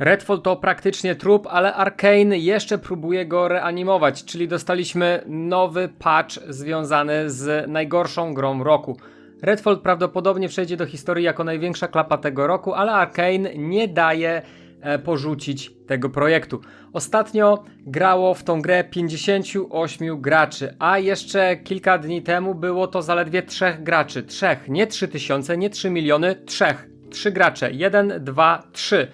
Redfall to praktycznie trup, ale Arkane jeszcze próbuje go reanimować, czyli dostaliśmy nowy patch związany z najgorszą grą roku. Redfall prawdopodobnie przejdzie do historii jako największa klapa tego roku, ale Arkane nie daje e, porzucić tego projektu. Ostatnio grało w tą grę 58 graczy, a jeszcze kilka dni temu było to zaledwie 3 graczy. Trzech, nie 3000, nie 3 miliony, trzech. Trzy gracze. 1, 2, 3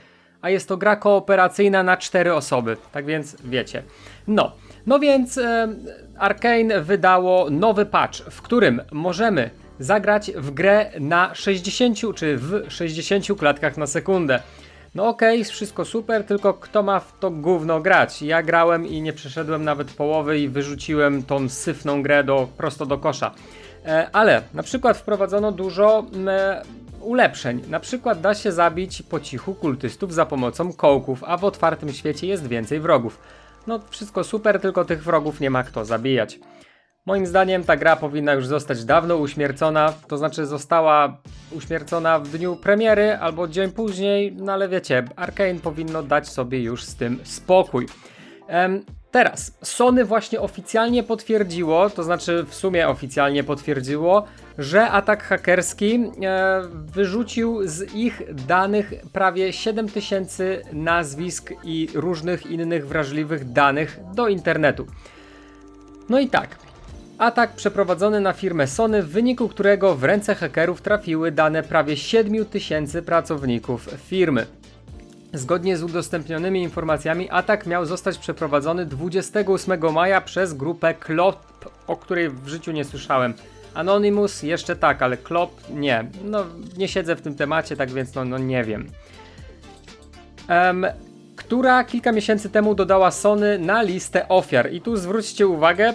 a jest to gra kooperacyjna na cztery osoby, tak więc wiecie. No, no więc e, Arkane wydało nowy patch, w którym możemy zagrać w grę na 60 czy w 60 klatkach na sekundę. No okej, okay, wszystko super, tylko kto ma w to gówno grać? Ja grałem i nie przeszedłem nawet połowy i wyrzuciłem tą syfną grę do, prosto do kosza. E, ale na przykład wprowadzono dużo e, ulepszeń. Na przykład da się zabić po cichu kultystów za pomocą kołków, a w otwartym świecie jest więcej wrogów. No wszystko super, tylko tych wrogów nie ma kto zabijać. Moim zdaniem ta gra powinna już zostać dawno uśmiercona, to znaczy została uśmiercona w dniu premiery albo dzień później, no ale wiecie, Arkane powinno dać sobie już z tym spokój. Ehm, teraz, Sony właśnie oficjalnie potwierdziło, to znaczy w sumie oficjalnie potwierdziło, że atak hakerski e, wyrzucił z ich danych prawie 7000 nazwisk i różnych innych wrażliwych danych do internetu. No i tak. Atak przeprowadzony na firmę Sony, w wyniku którego w ręce hakerów trafiły dane prawie 7000 pracowników firmy. Zgodnie z udostępnionymi informacjami, atak miał zostać przeprowadzony 28 maja przez grupę Klop, o której w życiu nie słyszałem. Anonymous jeszcze tak, ale Klop nie. No, nie siedzę w tym temacie, tak więc no, no nie wiem. Um, która kilka miesięcy temu dodała Sony na listę ofiar. I tu zwróćcie uwagę,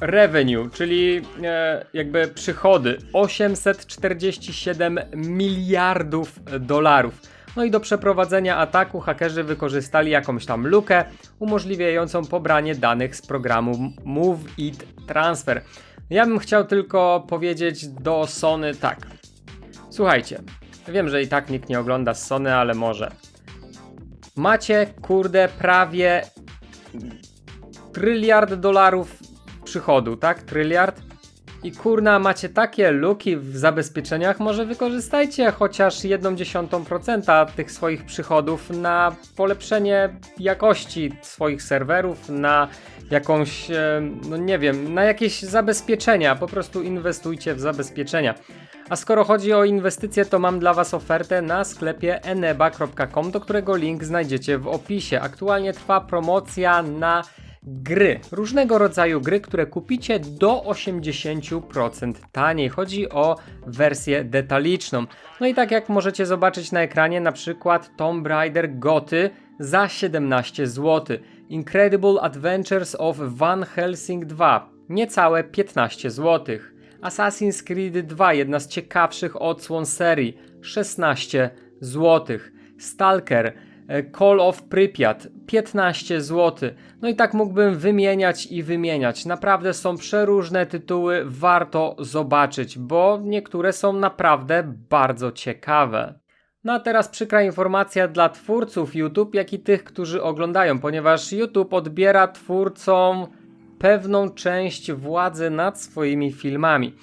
revenue, czyli e, jakby przychody 847 miliardów dolarów. No i do przeprowadzenia ataku hakerzy wykorzystali jakąś tam lukę umożliwiającą pobranie danych z programu Move It Transfer. Ja bym chciał tylko powiedzieć do Sony tak. Słuchajcie, wiem, że i tak nikt nie ogląda z Sony, ale może. Macie, kurde, prawie tryliard dolarów przychodu, tak? Tryliard? I kurna, macie takie luki w zabezpieczeniach, może wykorzystajcie chociaż 1,1% tych swoich przychodów na polepszenie jakości swoich serwerów, na jakąś, e, no nie wiem, na jakieś zabezpieczenia. Po prostu inwestujcie w zabezpieczenia. A skoro chodzi o inwestycje, to mam dla Was ofertę na sklepie eneba.com, do którego link znajdziecie w opisie. Aktualnie trwa promocja na gry. Różnego rodzaju gry, które kupicie do 80% taniej. Chodzi o wersję detaliczną. No i tak jak możecie zobaczyć na ekranie, na przykład Tomb Raider Goty za 17 zł. Incredible Adventures of Van Helsing 2 niecałe 15 zł. Assassin's Creed 2, jedna z ciekawszych odsłon serii, 16 zł. Stalker E, Call of Prypiat 15 zł. No i tak mógłbym wymieniać i wymieniać. Naprawdę są przeróżne tytuły, warto zobaczyć, bo niektóre są naprawdę bardzo ciekawe. No a teraz przykra informacja dla twórców YouTube, jak i tych, którzy oglądają, ponieważ YouTube odbiera twórcom pewną część władzy nad swoimi filmami.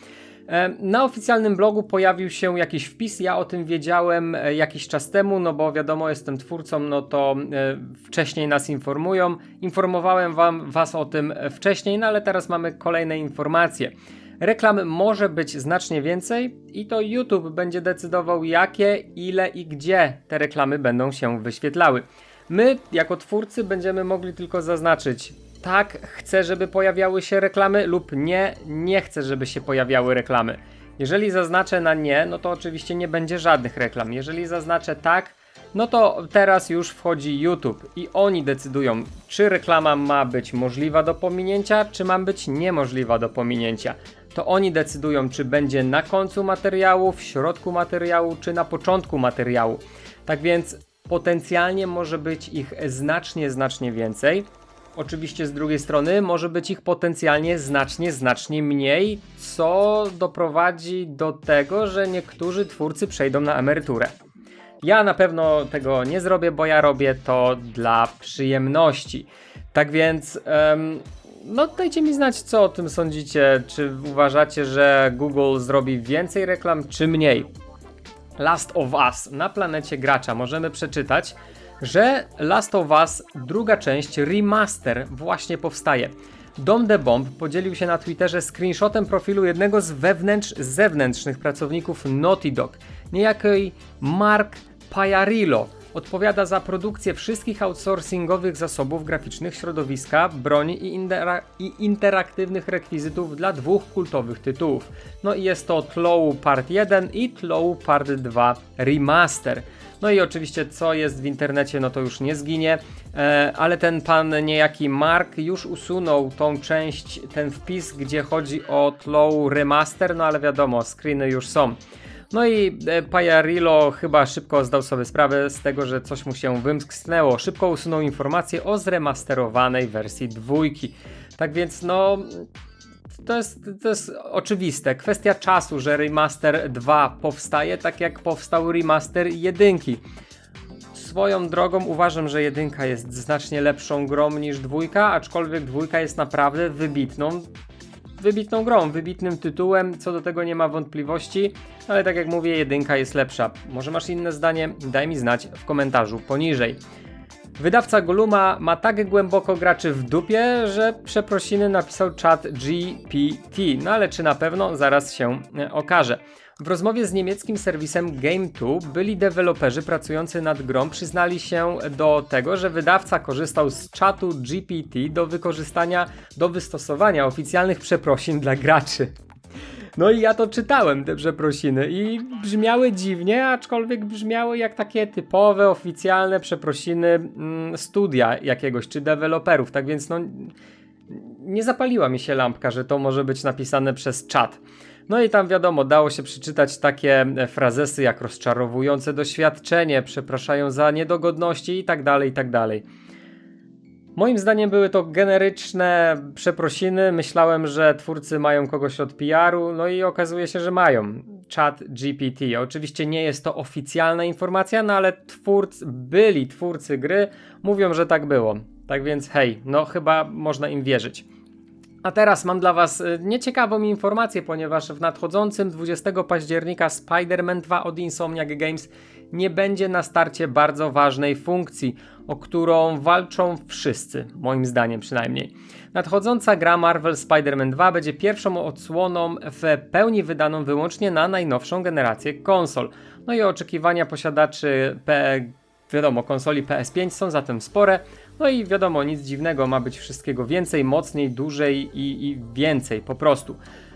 E, na oficjalnym blogu pojawił się jakiś wpis, ja o tym wiedziałem e, jakiś czas temu, no bo wiadomo, jestem twórcą, no to e, wcześniej nas informują. Informowałem wam, was o tym wcześniej, no ale teraz mamy kolejne informacje. Reklam może być znacznie więcej i to YouTube będzie decydował jakie, ile i gdzie te reklamy będą się wyświetlały. My, jako twórcy, będziemy mogli tylko zaznaczyć tak, chcę, żeby pojawiały się reklamy, lub nie, nie chcę, żeby się pojawiały reklamy. Jeżeli zaznaczę na nie, no to oczywiście nie będzie żadnych reklam. Jeżeli zaznaczę tak, no to teraz już wchodzi YouTube i oni decydują, czy reklama ma być możliwa do pominięcia, czy ma być niemożliwa do pominięcia. To oni decydują, czy będzie na końcu materiału, w środku materiału, czy na początku materiału. Tak więc potencjalnie może być ich znacznie, znacznie więcej. Oczywiście z drugiej strony może być ich potencjalnie znacznie, znacznie mniej, co doprowadzi do tego, że niektórzy twórcy przejdą na emeryturę. Ja na pewno tego nie zrobię, bo ja robię to dla przyjemności. Tak więc, em, no dajcie mi znać, co o tym sądzicie. Czy uważacie, że Google zrobi więcej reklam, czy mniej? Last of Us na planecie gracza możemy przeczytać, że Last of Us druga część remaster właśnie powstaje. Dom The Bomb podzielił się na Twitterze screenshotem profilu jednego z wewnętrz zewnętrznych pracowników Naughty Dog, niejakiej Mark Pajarillo. Odpowiada za produkcję wszystkich outsourcingowych zasobów graficznych, środowiska, broni i, intera- i interaktywnych rekwizytów dla dwóch kultowych tytułów. No i jest to Tlow Part 1 i Tlow Part 2 Remaster. No i oczywiście co jest w internecie, no to już nie zginie, e, ale ten pan niejaki Mark już usunął tą część, ten wpis, gdzie chodzi o Tlow Remaster, no ale wiadomo, screeny już są. No i e, Pajarillo chyba szybko zdał sobie sprawę z tego, że coś mu się wymsknęło. Szybko usunął informację o zremasterowanej wersji dwójki. Tak więc no... To jest, to jest oczywiste. Kwestia czasu, że remaster 2 powstaje, tak jak powstał remaster jedynki. Swoją drogą uważam, że jedynka jest znacznie lepszą grą niż dwójka, aczkolwiek dwójka jest naprawdę wybitną wybitną grą, wybitnym tytułem, co do tego nie ma wątpliwości, ale tak jak mówię, jedynka jest lepsza. Może masz inne zdanie? Daj mi znać w komentarzu poniżej. Wydawca Goluma ma tak głęboko graczy w dupie, że przeprosiny napisał czat GPT. No ale czy na pewno? Zaraz się e, okaże. W rozmowie z niemieckim serwisem Game2 byli deweloperzy pracujący nad grą przyznali się do tego, że wydawca korzystał z czatu GPT do wykorzystania, do wystosowania oficjalnych przeprosin dla graczy. No i ja to czytałem, te przeprosiny, i brzmiały dziwnie, aczkolwiek brzmiały jak takie typowe, oficjalne przeprosiny mm, studia jakiegoś, czy deweloperów, tak więc no nie zapaliła mi się lampka, że to może być napisane przez czat. No i tam wiadomo, dało się przeczytać takie e, frazesy jak rozczarowujące doświadczenie, przepraszają za niedogodności i tak dalej, i tak dalej. Moim zdaniem były to generyczne przeprosiny. Myślałem, że twórcy mają kogoś od PR-u, no i okazuje się, że mają. Chat GPT. Oczywiście nie jest to oficjalna informacja, no ale twórcy, byli twórcy gry mówią, że tak było. Tak więc hej, no chyba można im wierzyć. A teraz mam dla Was y, nieciekawą informację, ponieważ w nadchodzącym 20 października Spider-Man 2 od Insomniac Games nie będzie na starcie bardzo ważnej funkcji, o którą walczą wszyscy, moim zdaniem przynajmniej. Nadchodząca gra Marvel Spider-Man 2 będzie pierwszą odsłoną w pełni wydaną wyłącznie na najnowszą generację konsol. No i oczekiwania posiadaczy P wiadomo, konsoli PS5 są zatem spore, no i wiadomo, nic dziwnego, ma być wszystkiego więcej, mocniej, dłużej i, i więcej po prostu.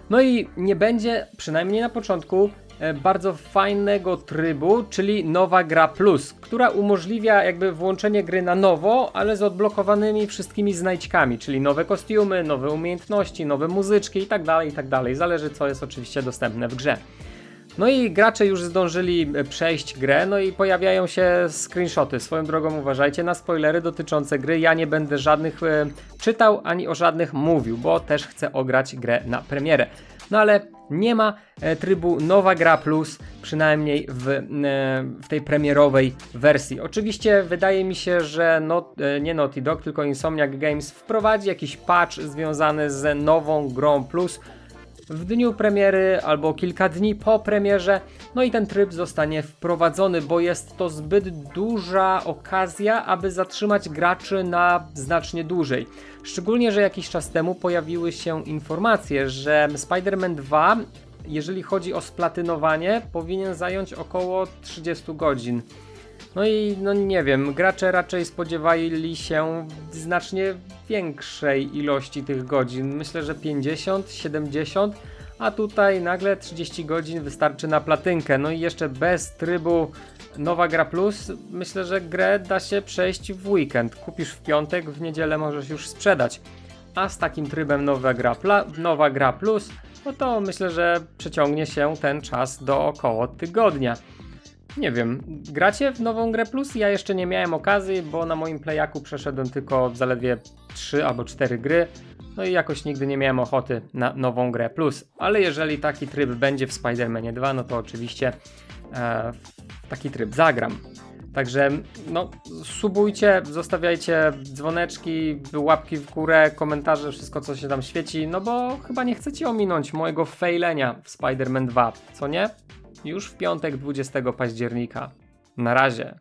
No i nie będzie, przynajmniej na początku, e, bardzo fajnego trybu, czyli nowa gra plus, która umożliwia jakby włączenie gry na nowo, ale z odblokowanymi wszystkimi znajdźkami, czyli nowe kostiumy, nowe umiejętności, nowe muzyczki itd., tak itd. Tak Zależy co jest oczywiście dostępne w grze. No i gracze już zdążyli e, przejść grę, no i pojawiają się screenshoty. Swoją drogą uważajcie na spoilery dotyczące gry. Ja nie będę żadnych e, czytał ani o żadnych mówił, bo też chcę ograć grę na premierę. No ale nie ma e, trybu Nowa Gra Plus, przynajmniej w, w tej premierowej wersji. Oczywiście wydaje mi się, że not, nie Naughty Dog, tylko Insomniac Games wprowadzi jakiś patch związany z nową grą Plus, w dniu premiery albo kilka dni po premierze. No i ten tryb zostanie wprowadzony, bo jest to zbyt duża okazja, aby zatrzymać graczy na znacznie dłużej. Szczególnie, że jakiś czas temu pojawiły się informacje, że Spider-Man 2 jeżeli chodzi o splatynowanie, powinien zająć około 30 godzin. No i no nie wiem, gracze raczej spodziewali się znacznie większej ilości tych godzin. Myślę, że 50, 70, a tutaj nagle 30 godzin wystarczy na platynkę. No i jeszcze bez trybu Nowa Gra Plus, myślę, że grę da się przejść w weekend. Kupisz w piątek, w niedzielę możesz już sprzedać. A z takim trybem Nowa Gra, Nowa Gra Plus, no to myślę, że przeciągnie się ten czas do około tygodnia. Nie wiem, gracie w nową grę plus? Ja jeszcze nie miałem okazji, bo na moim playaku przeszedłem tylko zaledwie 3 albo 4 gry. No i jakoś nigdy nie miałem ochoty na nową grę plus. Ale jeżeli taki tryb będzie w Spider-Manie 2, no to oczywiście e, w taki tryb zagram. Także no, subujcie, zostawiajcie dzwoneczki, łapki w górę, komentarze, wszystko co się tam świeci, no bo chyba nie chcecie ominąć mojego failenia w Spider-Man 2, co nie? Już w piątek 20 października. Na razie.